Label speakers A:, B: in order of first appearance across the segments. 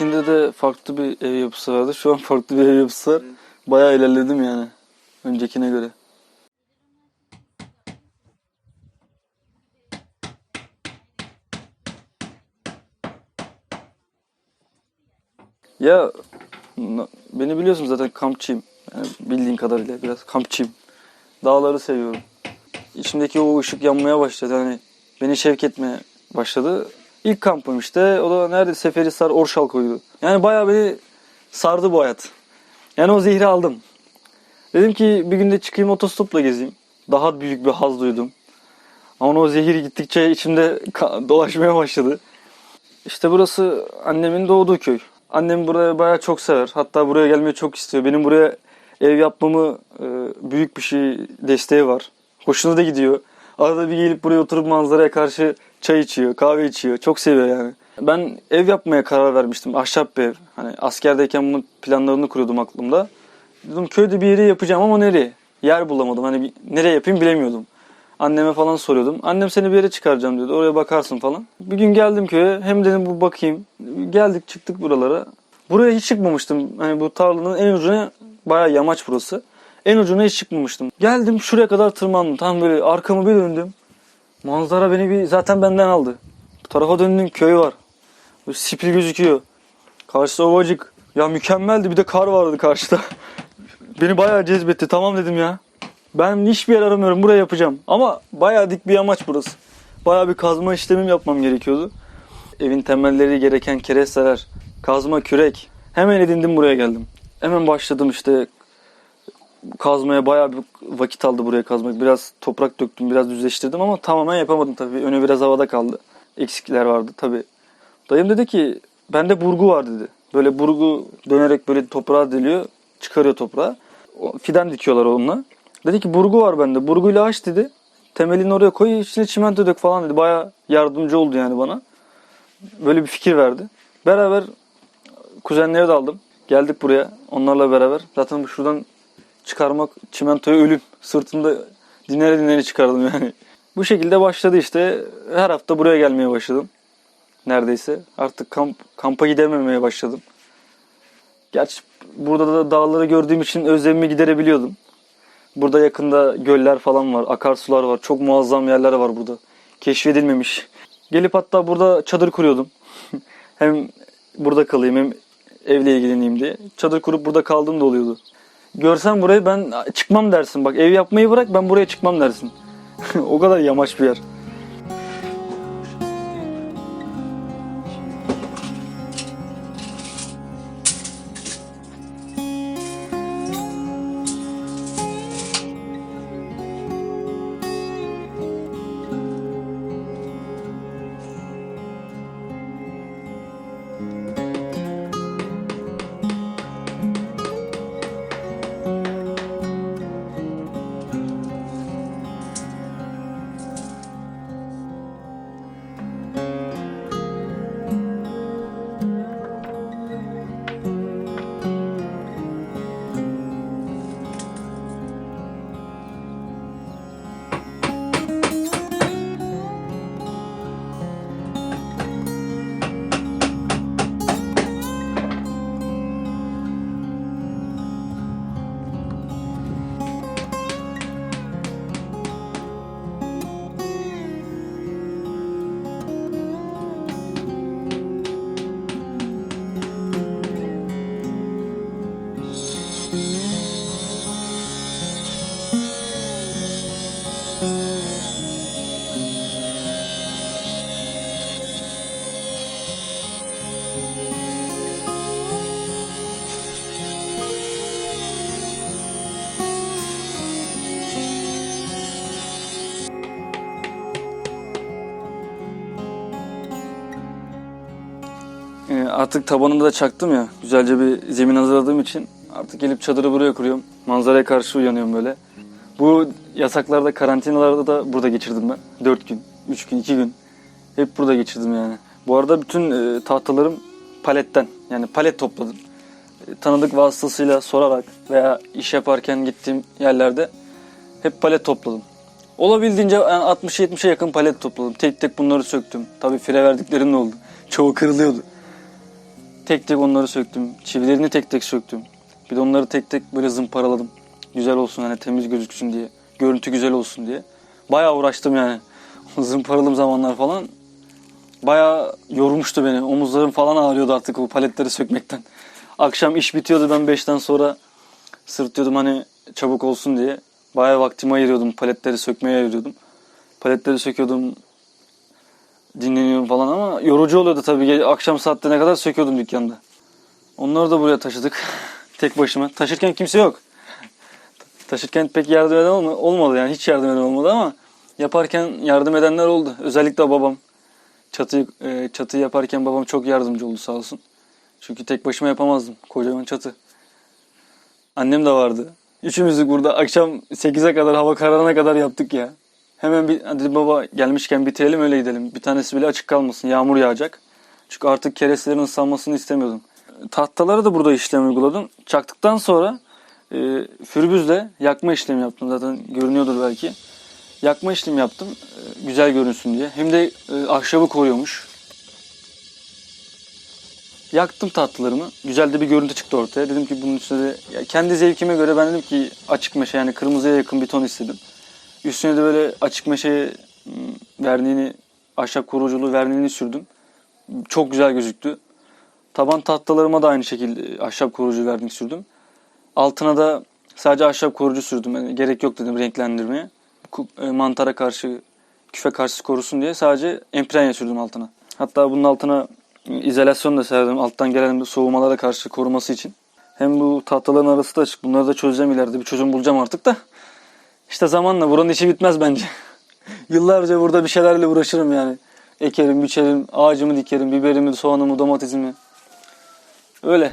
A: Öncekinde de farklı bir ev yapısı vardı. Şu an farklı bir ev yapısı var. Bayağı ilerledim yani. Öncekine göre. Ya beni biliyorsun zaten kampçıyım. Yani bildiğin kadarıyla biraz kampçıyım. Dağları seviyorum. İçimdeki o ışık yanmaya başladı. Hani beni şevk etmeye başladı. İlk kampım işte. O da nerede? Seferihisar Orşalkoy'du. Yani bayağı beni sardı bu hayat. Yani o zehri aldım. Dedim ki bir günde çıkayım otostopla gezeyim. Daha büyük bir haz duydum. Ama o zehir gittikçe içimde dolaşmaya başladı. İşte burası annemin doğduğu köy. Annem burayı bayağı çok sever. Hatta buraya gelmeyi çok istiyor. Benim buraya ev yapmamı e, büyük bir şey desteği var. Hoşuna da gidiyor. Arada bir gelip buraya oturup manzaraya karşı çay içiyor, kahve içiyor. Çok seviyor yani. Ben ev yapmaya karar vermiştim. Ahşap bir ev. Hani askerdeyken bunun planlarını kuruyordum aklımda. Dedim köyde bir yeri yapacağım ama nereye? Yer bulamadım. Hani nereye yapayım bilemiyordum. Anneme falan soruyordum. Annem seni bir yere çıkaracağım diyordu. Oraya bakarsın falan. Bir gün geldim köye. Hem dedim bu bakayım. Geldik çıktık buralara. Buraya hiç çıkmamıştım. Hani bu tarlanın en ucuna bayağı yamaç burası. En ucuna hiç çıkmamıştım. Geldim şuraya kadar tırmandım. Tam böyle arkamı bir döndüm. Manzara beni bir zaten benden aldı. Bu tarafa döndüm köy var. Böyle sipil gözüküyor. Karşısı ovacık. Ya mükemmeldi. Bir de kar vardı karşıda. Beni bayağı cezbetti. Tamam dedim ya. Ben hiçbir yer aramıyorum. Buraya yapacağım. Ama bayağı dik bir amaç burası. Bayağı bir kazma işlemim yapmam gerekiyordu. Evin temelleri gereken keresteler, kazma, kürek. Hemen edindim buraya geldim. Hemen başladım işte kazmaya bayağı bir vakit aldı buraya kazmak. Biraz toprak döktüm, biraz düzleştirdim ama tamamen yapamadım tabii. Önü biraz havada kaldı. Eksikler vardı tabii. Dayım dedi ki bende burgu var dedi. Böyle burgu dönerek böyle toprağa deliyor, çıkarıyor toprağı. O- Fidan dikiyorlar onunla. Dedi ki burgu var bende. Burguyla aç dedi. Temelini oraya koy, içine çimento dök falan dedi. Bayağı yardımcı oldu yani bana. Böyle bir fikir verdi. Beraber kuzenleri de aldım. Geldik buraya onlarla beraber. Zaten şuradan çıkarmak çimentoyu ölüm. Sırtımda dinlere dinlere çıkardım yani. Bu şekilde başladı işte. Her hafta buraya gelmeye başladım. Neredeyse. Artık kamp, kampa gidememeye başladım. Gerçi burada da dağları gördüğüm için özlemimi giderebiliyordum. Burada yakında göller falan var, akarsular var. Çok muazzam yerler var burada. Keşfedilmemiş. Gelip hatta burada çadır kuruyordum. hem burada kalayım hem evle ilgileneyim diye. Çadır kurup burada kaldığım da oluyordu. Görsen burayı ben çıkmam dersin. Bak ev yapmayı bırak ben buraya çıkmam dersin. o kadar yamaç bir yer. Artık tabanını da çaktım ya. Güzelce bir zemin hazırladığım için artık gelip çadırı buraya kuruyorum. Manzaraya karşı uyanıyorum böyle. Bu yasaklarda, karantinalarda da burada geçirdim ben. 4 gün, 3 gün, 2 gün. Hep burada geçirdim yani. Bu arada bütün e, tahtalarım paletten. Yani palet topladım. E, tanıdık vasıtasıyla sorarak veya iş yaparken gittiğim yerlerde hep palet topladım. Olabildiğince yani 60-70'e yakın palet topladım. Tek tek bunları söktüm. Tabii fire verdiklerim de oldu. Çoğu kırılıyordu. Tek tek onları söktüm. Çivilerini tek tek söktüm. Bir de onları tek tek böyle zımparaladım. Güzel olsun hani temiz gözüksün diye. Görüntü güzel olsun diye. Bayağı uğraştım yani. Zımparaladığım zamanlar falan. Bayağı yormuştu beni. Omuzlarım falan ağrıyordu artık o paletleri sökmekten. Akşam iş bitiyordu ben 5'ten sonra sırtıyordum hani çabuk olsun diye. Bayağı vaktimi ayırıyordum. Paletleri sökmeye ayırıyordum. Paletleri söküyordum. Dinleniyorum falan ama yorucu oluyordu tabii. Akşam saatlerine kadar söküyordum dükkanda. Onları da buraya taşıdık. Tek başıma. Taşırken kimse yok. Taşırken pek yardım eden olma- olmadı yani. Hiç yardım eden olmadı ama yaparken yardım edenler oldu. Özellikle babam. Çatıyı, e, yaparken babam çok yardımcı oldu sağ olsun. Çünkü tek başıma yapamazdım. Kocaman çatı. Annem de vardı. Üçümüzü burada akşam 8'e kadar hava kararına kadar yaptık ya. Hemen bir hadi baba gelmişken bitirelim öyle gidelim. Bir tanesi bile açık kalmasın. Yağmur yağacak. Çünkü artık kerestelerin ıslanmasını istemiyordum. Tahtaları da burada işlem uyguladım. Çaktıktan sonra e, fürbüzle yakma işlemi yaptım. Zaten görünüyordur belki. Yakma işlemi yaptım. e, güzel görünsün diye. Hem de e, ahşabı koruyormuş. Yaktım tatlılarımı. Güzel de bir görüntü çıktı ortaya. Dedim ki bunun üstüne de kendi zevkime göre ben dedim ki açık meşe yani kırmızıya yakın bir ton istedim. Üstüne de böyle açık meşe ım, verniğini, ahşap koruyuculuğu verniğini sürdüm. Çok güzel gözüktü. Taban tahtalarıma da aynı şekilde ahşap koruyucu vernik sürdüm. Altına da sadece ahşap koruyucu sürdüm. Yani gerek yok dedim renklendirmeye. E, Mantara karşı, küfe karşı korusun diye sadece emprenya sürdüm altına. Hatta bunun altına e, izolasyon da serdim. Alttan gelen soğumalara karşı koruması için. Hem bu tahtaların arası da açık. Bunları da çözeceğim ileride. Bir çözüm bulacağım artık da. İşte zamanla buranın işi bitmez bence. Yıllarca burada bir şeylerle uğraşırım yani. Ekerim, biçerim, ağacımı dikerim, biberimi, soğanımı, domatesimi. Öyle.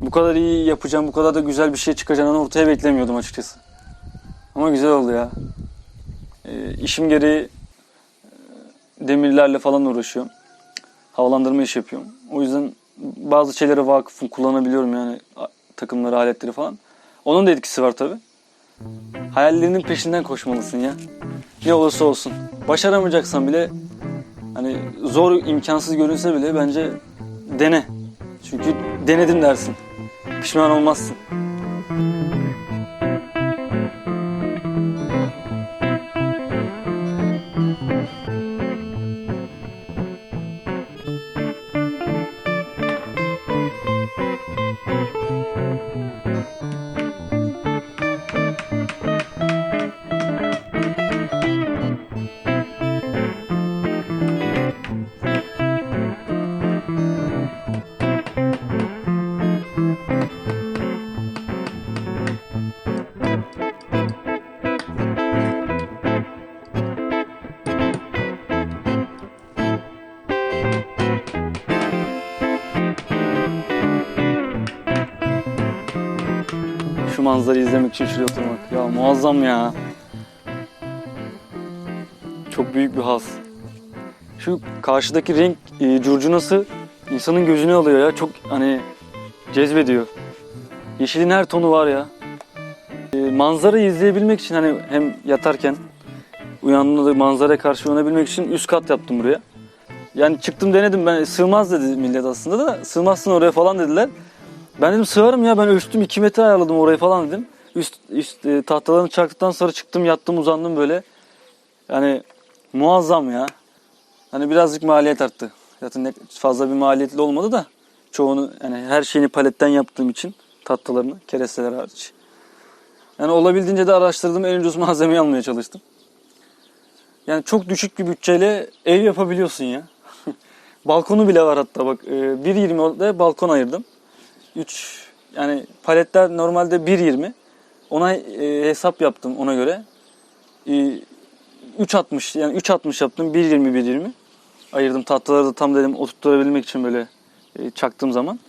A: Bu kadar iyi yapacağım, bu kadar da güzel bir şey çıkacağını ortaya beklemiyordum açıkçası. Ama güzel oldu ya. E, işim gereği demirlerle falan uğraşıyorum. Havalandırma iş yapıyorum. O yüzden bazı şeylere vakıfım, kullanabiliyorum yani takımları, aletleri falan. Onun da etkisi var tabi. Hayallerinin peşinden koşmalısın ya. Ne olursa olsun. Başaramayacaksan bile hani zor, imkansız görünse bile bence dene. Çünkü denedim dersin. Pişman olmazsın. Manzarayı izlemek için şuraya oturmak. Ya muazzam ya. Çok büyük bir haz. Şu karşıdaki renk e, curcunası insanın gözünü alıyor ya. Çok hani cezbediyor. Yeşilin her tonu var ya. E, manzarayı izleyebilmek için hani hem yatarken uyandığımda da manzaraya karşı uyanabilmek için üst kat yaptım buraya. Yani çıktım denedim ben sığmaz dedi millet aslında da sığmazsın oraya falan dediler. Ben dedim sığarım ya ben ölçtüm 2 metre ayarladım orayı falan dedim. Üst, üst e, tahtalarını çaktıktan sonra çıktım yattım uzandım böyle. Yani muazzam ya. Hani birazcık maliyet arttı. Zaten fazla bir maliyetli olmadı da çoğunu yani her şeyini paletten yaptığım için tahtalarını keresteler hariç. Yani olabildiğince de araştırdım en ucuz malzemeyi almaya çalıştım. Yani çok düşük bir bütçeyle ev yapabiliyorsun ya. Balkonu bile var hatta bak. e, 1.20'de balkon ayırdım. 3 yani paletler normalde 1.20. Ona e, hesap yaptım ona göre. E, 3.60 yani 3.60 yaptım. 1.20 1.20. Ayırdım tahtaları da tam dedim oturtturabilmek için böyle e, çaktığım zaman.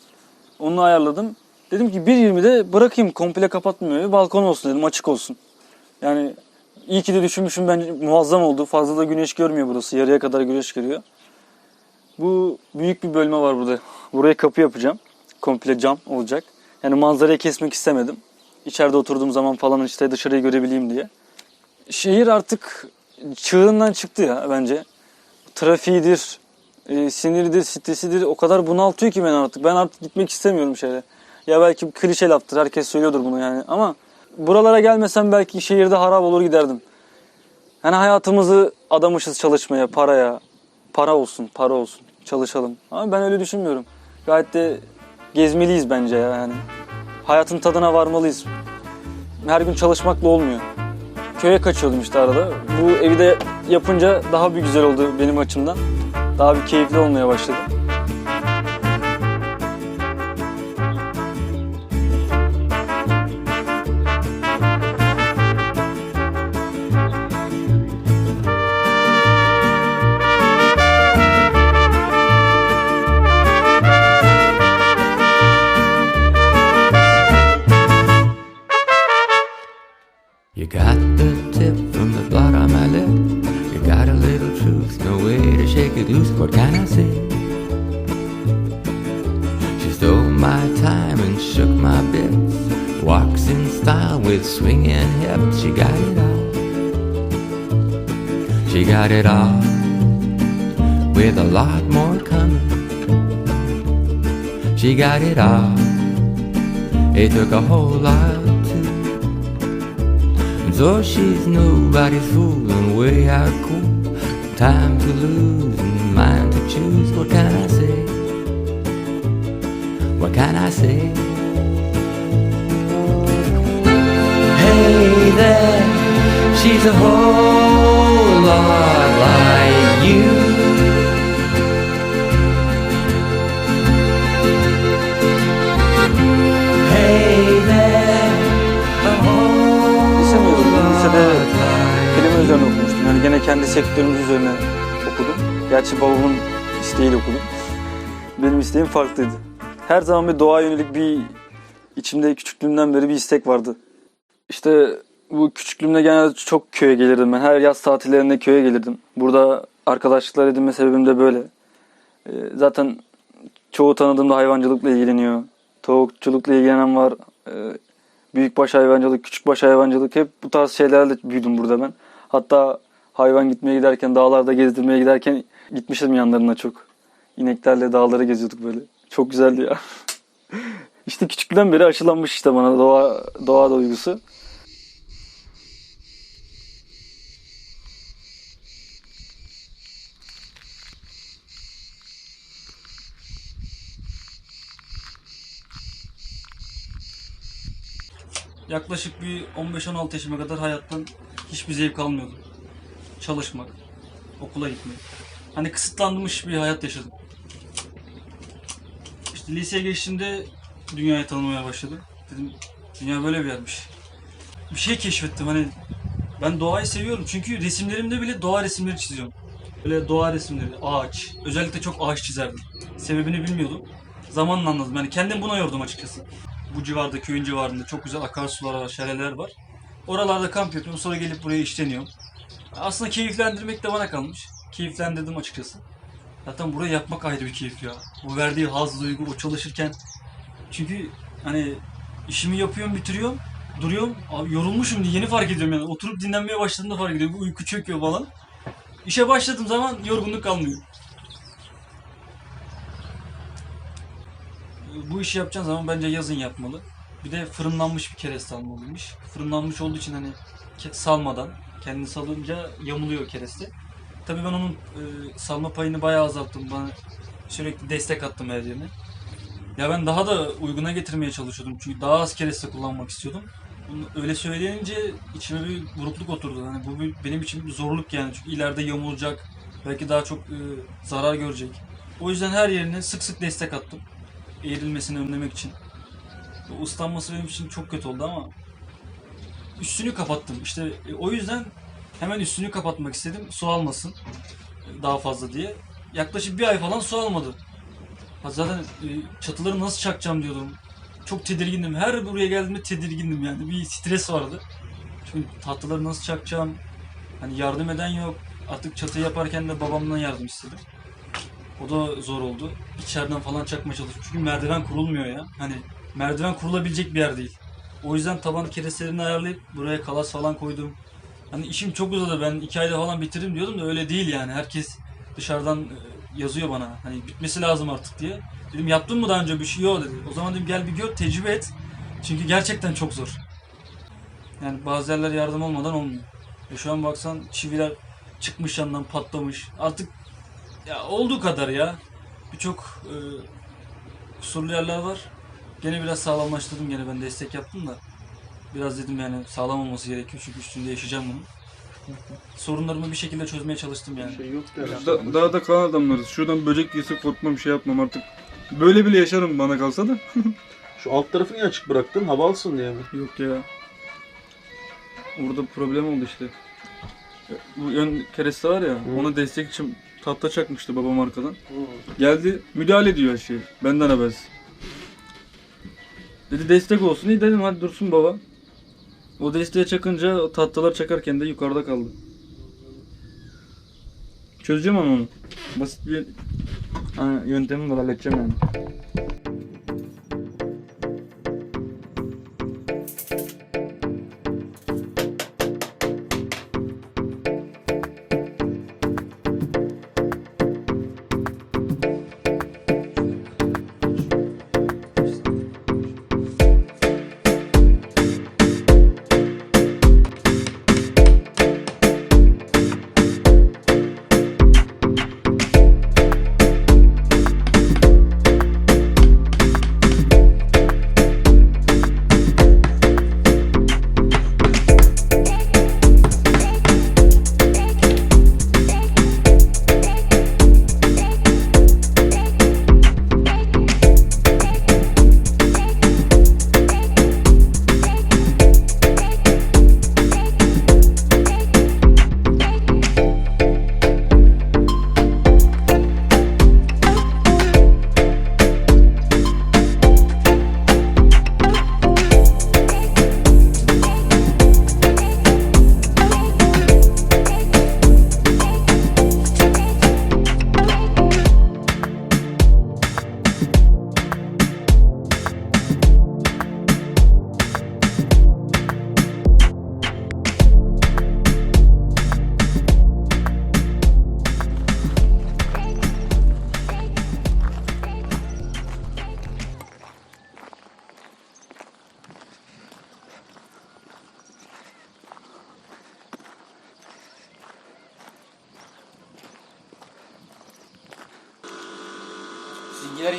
A: Onu ayarladım. Dedim ki 1.20'de bırakayım komple kapatmıyor. Balkon olsun dedim açık olsun. Yani iyi ki de düşünmüşüm bence muazzam oldu. Fazla da güneş görmüyor burası. Yarıya kadar güneş görüyor. Bu büyük bir bölme var burada. Buraya kapı yapacağım. Komple cam olacak. Yani manzarayı kesmek istemedim. İçeride oturduğum zaman falan işte dışarıyı görebileyim diye. Şehir artık çığırından çıktı ya bence. Trafiğidir, e, siniridir, stresidir o kadar bunaltıyor ki beni artık. Ben artık gitmek istemiyorum şehre. Ya belki klişe laftır, herkes söylüyordur bunu yani ama buralara gelmesem belki şehirde harap olur giderdim. Yani hayatımızı adamışız çalışmaya, paraya. Para olsun, para olsun. Çalışalım. Ama ben öyle düşünmüyorum. Gayet de gezmeliyiz bence ya yani. Hayatın tadına varmalıyız. Her gün çalışmakla olmuyor. Köye kaçıyordum işte arada. Bu evi de yapınca daha bir güzel oldu benim açımdan. Daha bir keyifli olmaya başladı.
B: She got it all. With a lot more coming. She got it all. It took a whole lot too. And so she's nobody's fool and way out cool. Time to lose and mind to choose. What can I say? What can I say? Hey there, she's a whole lot like you. Hey there, a whole
A: Lise mezunuyum. Lisede
B: lot like
A: kelime üzerine okumuştum. Yani gene kendi sektörümüz üzerine okudum. Gerçi babamın isteğiyle okudum. Benim isteğim farklıydı. Her zaman bir doğa yönelik bir içimde küçüklüğümden beri bir istek vardı. İşte bu küçüklüğümde genelde çok köye gelirdim ben. Her yaz tatillerinde köye gelirdim. Burada arkadaşlıklar edinme sebebim de böyle. Ee, zaten çoğu tanıdığımda hayvancılıkla ilgileniyor. Tavukçulukla ilgilenen var. Ee, büyükbaş hayvancılık, küçükbaş hayvancılık hep bu tarz şeylerle büyüdüm burada ben. Hatta hayvan gitmeye giderken, dağlarda gezdirmeye giderken gitmiştim yanlarına çok. İneklerle dağları geziyorduk böyle. Çok güzeldi ya. işte küçükten beri aşılanmış işte bana doğa, doğa duygusu. Yaklaşık bir 15-16 yaşıma kadar hayattan hiçbir zevk almıyordum. Çalışmak, okula gitmek. Hani kısıtlanmış bir hayat yaşadım. İşte liseye geçtiğimde dünyayı tanımaya başladım. Dedim dünya böyle bir yermiş. Bir şey keşfettim hani ben doğayı seviyorum çünkü resimlerimde bile doğa resimleri çiziyorum. Böyle doğa resimleri, ağaç. Özellikle çok ağaç çizerdim. Sebebini bilmiyordum. Zamanla anladım. Yani kendim buna yordum açıkçası. Bu civarda, köyün civarında çok güzel akarsular var, şelaleler var. Oralarda kamp yapıyorum. Sonra gelip buraya işleniyorum. Aslında keyiflendirmek de bana kalmış. Keyiflendirdim açıkçası. Zaten burayı yapmak ayrı bir keyif ya. Bu verdiği haz duygu, o çalışırken. Çünkü hani işimi yapıyorum, bitiriyorum. Duruyorum. Abi yorulmuşum diye yeni fark ediyorum yani. Oturup dinlenmeye başladığımda fark ediyorum. Uyku çöküyor falan. İşe başladığım zaman yorgunluk kalmıyor. Bu işi yapacağın zaman bence yazın yapmalı. Bir de fırınlanmış bir kereste almalıymış. Fırınlanmış olduğu için hani salmadan, kendini salınca yamuluyor kereste. Tabii ben onun e, salma payını bayağı azalttım. Bana sürekli destek attım her yerine. Ya ben daha da uyguna getirmeye çalışıyordum. Çünkü daha az kereste kullanmak istiyordum. Bunu öyle söyleyince içime bir burukluk oturdu. Hani bu bir- benim için bir zorluk yani. Çünkü ileride yamulacak. Belki daha çok e, zarar görecek. O yüzden her yerine sık sık destek attım. Eğrilmesini önlemek için. Bu ıslanması benim için çok kötü oldu ama üstünü kapattım. İşte e, o yüzden hemen üstünü kapatmak istedim. Su almasın e, daha fazla diye. Yaklaşık bir ay falan su almadı. Ha Zaten e, çatıları nasıl çakacağım diyordum. Çok tedirgindim. Her buraya geldiğimde tedirgindim yani. Bir stres vardı. Çünkü tahtaları nasıl çakacağım? Hani yardım eden yok. Artık çatı yaparken de babamdan yardım istedim. O da zor oldu. İçeriden falan çakmaya çalıştım. Çünkü merdiven kurulmuyor ya. Hani merdiven kurulabilecek bir yer değil. O yüzden taban kerestlerini ayarlayıp buraya kalas falan koydum. Hani işim çok uzadı. Ben iki ayda falan bitiririm diyordum da öyle değil yani. Herkes dışarıdan e,
C: yazıyor bana. Hani bitmesi lazım artık diye. Dedim yaptın mı daha önce bir şey? Yok dedi. O zaman dedim gel bir gör tecrübe et. Çünkü gerçekten çok zor. Yani bazı yerler yardım olmadan olmuyor. E şu an baksan çiviler çıkmış yandan patlamış. Artık ya olduğu kadar ya. Birçok e, kusurlu yerler var. Gene biraz sağlamlaştırdım gene ben destek yaptım da. Biraz dedim yani sağlam olması gerekiyor çünkü üstünde yaşayacağım bunu. Sorunlarımı bir şekilde çözmeye çalıştım yani.
A: Da, daha da kalan adamlarız. Şuradan böcek yese korkmam şey yapmam artık. Böyle bile yaşarım bana kalsa da.
D: Şu alt tarafı niye açık bıraktın? Hava alsın diye mi?
A: Yok ya. Orada problem oldu işte. Bu ön kereste var ya, ona destek için tahta çakmıştı babam arkadan. Geldi, müdahale ediyor her şeye. Benden habersiz. Dedi destek olsun. İyi dedim hadi dursun baba. O desteğe çakınca o tahtalar çakarken de yukarıda kaldı. Çözeceğim ama onu. Basit bir ha, yöntemim var halledeceğim yani.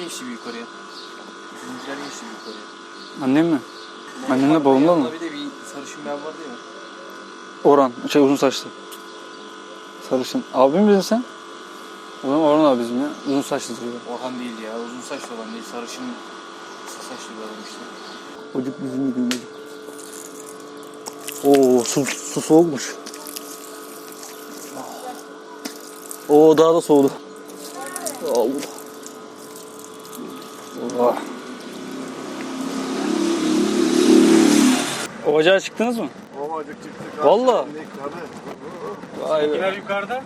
E: Geçti bir yukarıya. Sizinkiler geçti bir yukarıya.
A: Annem mi? Annemle babamla mı?
E: Bir de bir sarışın bir abi vardı ya.
A: Orhan, şey uzun saçlı. Sarışın. Abim misin sen? O zaman Orhan abi bizim ya. Uzun saçlı duruyor.
E: Orhan değil ya. Uzun saçlı olan değil. Sarışın kısa saçlı bir adam işte.
A: Çocuk bizim gibi çocuk. Oo su, su soğukmuş. Oo daha da soğudu. Allah. Allah. Ocağa çıktınız mı?
D: Ovacık çıktık.
A: Valla. Vay be.
D: Seninkiler yukarıda.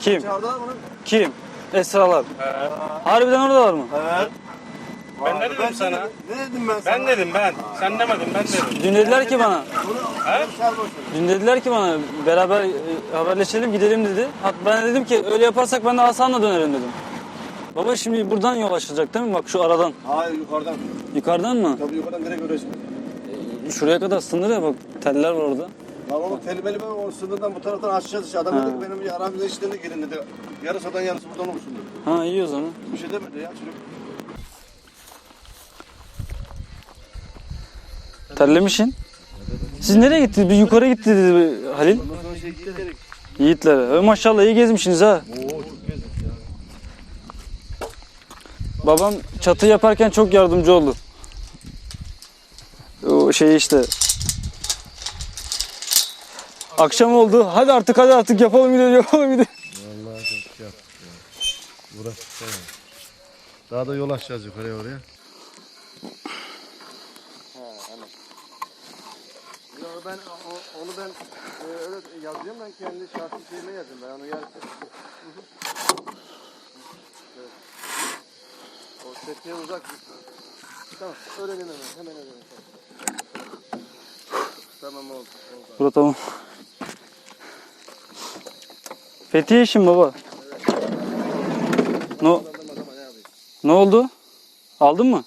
A: Kim?
D: Çağırdılar mı?
A: Kim? Esralar. Harbiden oradalar mı?
D: Evet.
F: Ben ne dedim sana?
D: Ne dedim ben sana?
F: Ben dedim ben. Sen demedin ben dedim.
A: Dün dediler ki bana,
F: He?
A: dün dediler ki bana beraber e, haberleşelim gidelim dedi. Ben dedim ki öyle yaparsak ben de Hasan'la dönerim dedim. Baba şimdi buradan yol açılacak değil mi? Bak şu aradan.
D: Hayır yukarıdan.
A: Yukarıdan mı?
D: Tabii yukarıdan direkt öğresin.
A: Şuraya kadar sınır ya bak teller var orada.
D: Lan oğlum telimeli ben o sınırdan bu taraftan açacağız işte. Adam
A: Ha.
D: dedi ki benim aramızda işlerine girin dedi. Yarısı oradan yarısı buradan olsun dedi.
A: Ha iyi o zaman.
D: Bir şey demedi ya çocuk.
A: Terlemişsin. Siz nereye gittiniz? Bir yukarı gitti dedi Halil.
D: Ondan sonra şey.
A: Yiğitler. E, maşallah iyi gezmişsiniz ha.
D: Oo çok gezdik ya.
A: Babam çatı yaparken çok yardımcı oldu. O şey işte. Akşam oldu. Hadi artık hadi artık yapalım gidelim yapalım gidelim.
D: Vallahi çok yaptık ya. Burası tamam. Daha da yol açacağız yukarıya oraya. Ya ben onu ben e, öyle yazıyorum ben kendi şahsi şeyime yazıyorum ben onu yer. O tepkiye uzak. Tamam öğrenin hemen hemen öğrenin. Tamam oldu. oldu.
A: Burada tamam. Fethiye işim baba. Ne, ne oldu? Aldın mı?